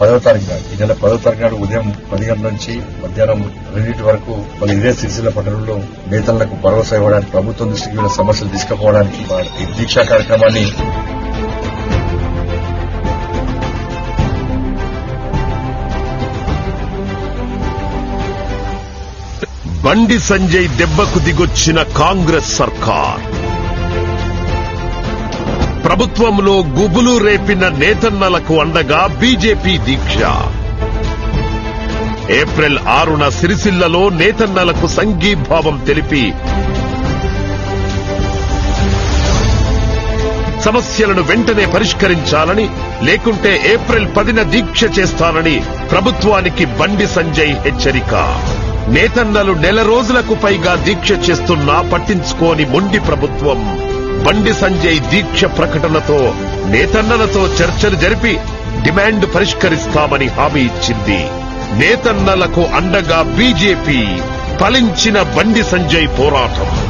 పదవ తారీఖు నాడు. ఈ నెల పదవ తారీఖు నాడు ఉదయం పది గంటల నుంచి మధ్యాహ్నం రెండింటి వరకు మన ఇదే సిరిసిల్ల పట్టణంలో నేతలకు భరోసా ఇవ్వడానికి ప్రభుత్వం దృష్టికి వీళ్ళ సమస్యలు తీసుకుపోవడానికి ఈ దీక్షా కార్యక్రమాన్ని బండి సంజయ్ దెబ్బకు దిగొచ్చిన కాంగ్రెస్ సర్కార్. ప్రభుత్వంలో గుబులు రేపిన నేతన్నలకు అండగా బీజేపీ దీక్ష. ఏప్రిల్ ఆరున సిరిసిల్లలో నేతన్నలకు సంఘీభావం తెలిపి. సమస్యలను వెంటనే పరిష్కరించాలని లేకుంటే ఏప్రిల్ పదిన దీక్ష చేస్తానని ప్రభుత్వానికి బండి సంజయ్ హెచ్చరిక. నేతన్నలు నెల రోజులకు పైగా దీక్ష చేస్తున్నా పట్టించుకోని మొండి ప్రభుత్వం. బండి సంజయ్ దీక్ష ప్రకటనతో నేతన్నలతో చర్చలు జరిపి డిమాండ్ పరిష్కరిస్తామని హామీ ఇచ్చింది. నేతన్నలకు అండగా బీజేపీ ఫలించిన బండి సంజయ్ పోరాటం.